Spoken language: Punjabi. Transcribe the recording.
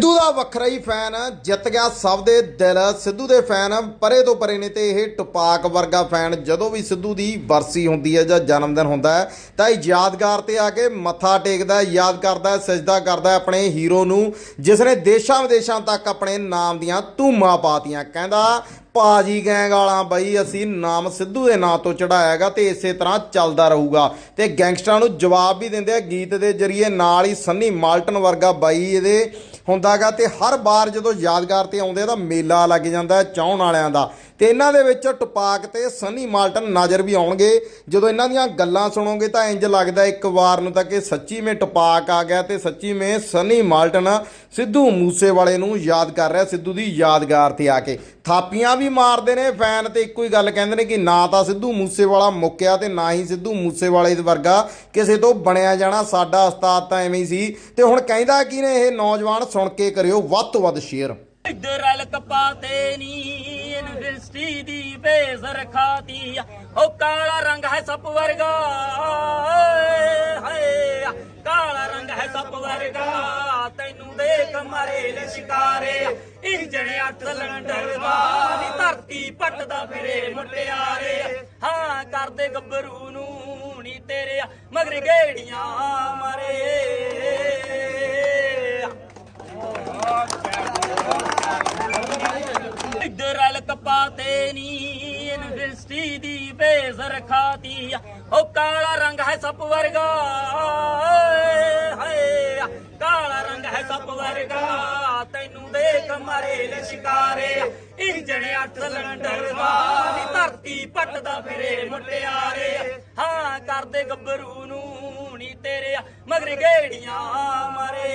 ਸਿੱਧੂ ਦਾ ਵੱਖਰਾ ਹੀ ਫੈਨ ਜਿੱਤ ਗਿਆ ਸਭ ਦੇ ਦਿਲ। ਸਿੱਧੂ ਦੇ ਫੈਨ ਪਰੇ ਤੋਂ ਪਰੇ ਨੇ ਤੇ ਇਹ ਟਪਾਕ ਵਰਗਾ ਫੈਨ ਜਦੋਂ ਵੀ ਸਿੱਧੂ ਦੀ ਵਰਸੀ ਹੁੰਦੀ ਹੈ ਜਾਂ ਜਨਮ ਦਿਨ ਹੁੰਦਾ ਹੈ, ਤਾਂ ਇਹ ਯਾਦਗਾਰ ਤੇ ਆ ਕੇ ਮੱਥਾ ਟੇਕਦਾ ਯਾਦ ਕਰਦਾ ਸਜਦਾ ਕਰਦਾ ਆਪਣੇ ਹੀਰੋ ਨੂੰ, ਜਿਸ ਨੇ ਦੇਸ਼ਾਂ ਵਿਦੇਸ਼ਾਂ ਤੱਕ ਆਪਣੇ ਨਾਮ ਦੀਆਂ ਧੂਮਾਂ ਪਾਤੀਆਂ। ਕਹਿੰਦਾ ਪਾਜੀ ਗੈਂਗ ਵਾਲਾ ਬਈ, ਅਸੀਂ ਨਾਮ ਸਿੱਧੂ ਦੇ ਨਾਂ ਤੋਂ ਚੜਾਇਆਗਾ ਤੇ ਇਸੇ ਤਰ੍ਹਾਂ ਚੱਲਦਾ ਰਹੂਗਾ। ਤੇ ਗੈਂਗਸਟਰਾਂ ਨੂੰ ਜਵਾਬ ਵੀ ਦਿੰਦੇ ਆ, ਗੀਤ ਦੇ ਜਰੀਏ ਨਾਲ ਹੀ ਸੰਨੀ ਮਾਲਟਨ ਵਰਗਾ ਬਾਈ ਇਹਦੇ ਹੁੰਦਾਗਾ ਤੇ ਹਰ ਵਾਰ ਜਦੋਂ ਯਾਦਗਾਰ ਤੇ ਆਉਂਦੇ ਆ ਤਾਂ ਮੇਲਾ ਲੱਗ ਜਾਂਦਾ ਹੈ ਵਾਲਿਆਂ ਦਾ। ਤੇ ਇਹਨਾਂ ਦੇ ਵਿੱਚ ਟਪਾਕ ਤੇ ਸਨੀ ਮਾਲਟਨ ਨਜ਼ਰ ਵੀ ਆਉਣਗੇ। ਜਦੋਂ ਇਹਨਾਂ ਦੀਆਂ ਗੱਲਾਂ ਸੁਣੋਗੇ ਤਾਂ ਇੰਜ ਲੱਗਦਾ ਇੱਕ ਵਾਰ ਨੂੰ ਤਾਂ ਕਿ ਸੱਚੀ ਮੇ ਟਪਾਕ ਆ ਗਿਆ ਤੇ ਸੱਚੀ ਮੇ ਸਨੀ ਮਾਲਟਨ ਸਿੱਧੂ ਮੂਸੇਵਾਲੇ ਨੂੰ ਯਾਦ ਕਰ ਰਿਹਾ, ਸਿੱਧੂ ਦੀ ਯਾਦਗਾਰ ਤੇ ਆ ਕੇ। ਥਾਪੀਆਂ ਵੀ ਮਾਰਦੇ ਨੇ ਫੈਨ ਤੇ ਇੱਕੋ ਹੀ ਗੱਲ ਕਹਿੰਦੇ ਨੇ ਕਿ ਨਾ ਤਾਂ ਸਿੱਧੂ ਮੂਸੇਵਾਲਾ ਮੁੱਕਿਆ ਤੇ ਨਾ ਹੀ ਸਿੱਧੂ ਮੂਸੇਵਾਲੇ ਦੇ ਵਰਗਾ ਕਿਸੇ ਤੋਂ ਬਣਿਆ ਜਾਣਾ। ਸਾਡਾ ਉਸਤਾਦ ਤਾਂ ਐਵੇਂ ਹੀ ਸੀ। ਤੇ ਹੁਣ ਕਹਿੰਦਾ ਕੀ ਨੇ ਇਹ ਨੌਜਵਾਨ ਸੁਣ ਕੇ ਕਰਿਓ ਵੱਧ ਤੋਂ ਵੱਧ ਸ਼ੇਅਰ। ਇੱਧਰ ਲਕਪਾ ਨੀ। ਯੂਨੀਵਰਸਿਟੀ ਦੀ ਬੇਸ ਰਖਾਤੀ ਉਹ ਕਾਲਾ ਰੰਗ ਹੈ ਸੱਪ ਵਰਗਾ। ਹਾਏ, ਕਾਲਾ ਰੰਗ ਹੈ ਸੱਪ ਵਰਗਾ। ਤੈਨੂੰ ਦੇਖ ਮਰੇ ਲਿਸ਼ਕਾਰੇ ਇੰਜਣ ਅੱਠ ਸਿਲੰਡਰ ਦਾ ਧਰਤੀ ਪੱਟਦਾ ਫਿਰੇ ਮੁਟਿਆਰੇ ਹਾਂ, ਕਰਦੇ ਗੱਭਰੂ ਨੂੰ ਨੀ ਤੇਰੇ ਮਗਰ ਗੇੜੀਆਂ ਮਰੇ। ਤੇ ਯੂਨੀਵਰਸਿਟੀ ਦੀ ਬੇਸ ਰਖਾਤੀ ਉਹ ਕਾਲਾ ਰੰਗ ਹੈ ਸੱਪ ਵਰਗਾ। ਹਾਏ, ਕਾਲਾ ਰੰਗ ਹੈ ਸੱਪ ਵਰਗਾ। ਤੈਨੂੰ ਦੇਖ ਮਾਰੇ ਲਿਸ਼ਕਾਰੇ ਇੰਜਣ ਅੱਠ ਸਿਲੰਡਰ ਦਾ ਨੀ ਧਰਤੀ ਪੱਟਦਾ ਫਿਰੇ ਮੁਟਿਆਰੇ ਹਾਂ, ਕਰਦੇ ਗੱਭਰੂ ਨੂੰ ਨੀ ਤੇਰੇ ਮਗਰ ਗੇੜੀਆਂ ਮਾਰੇ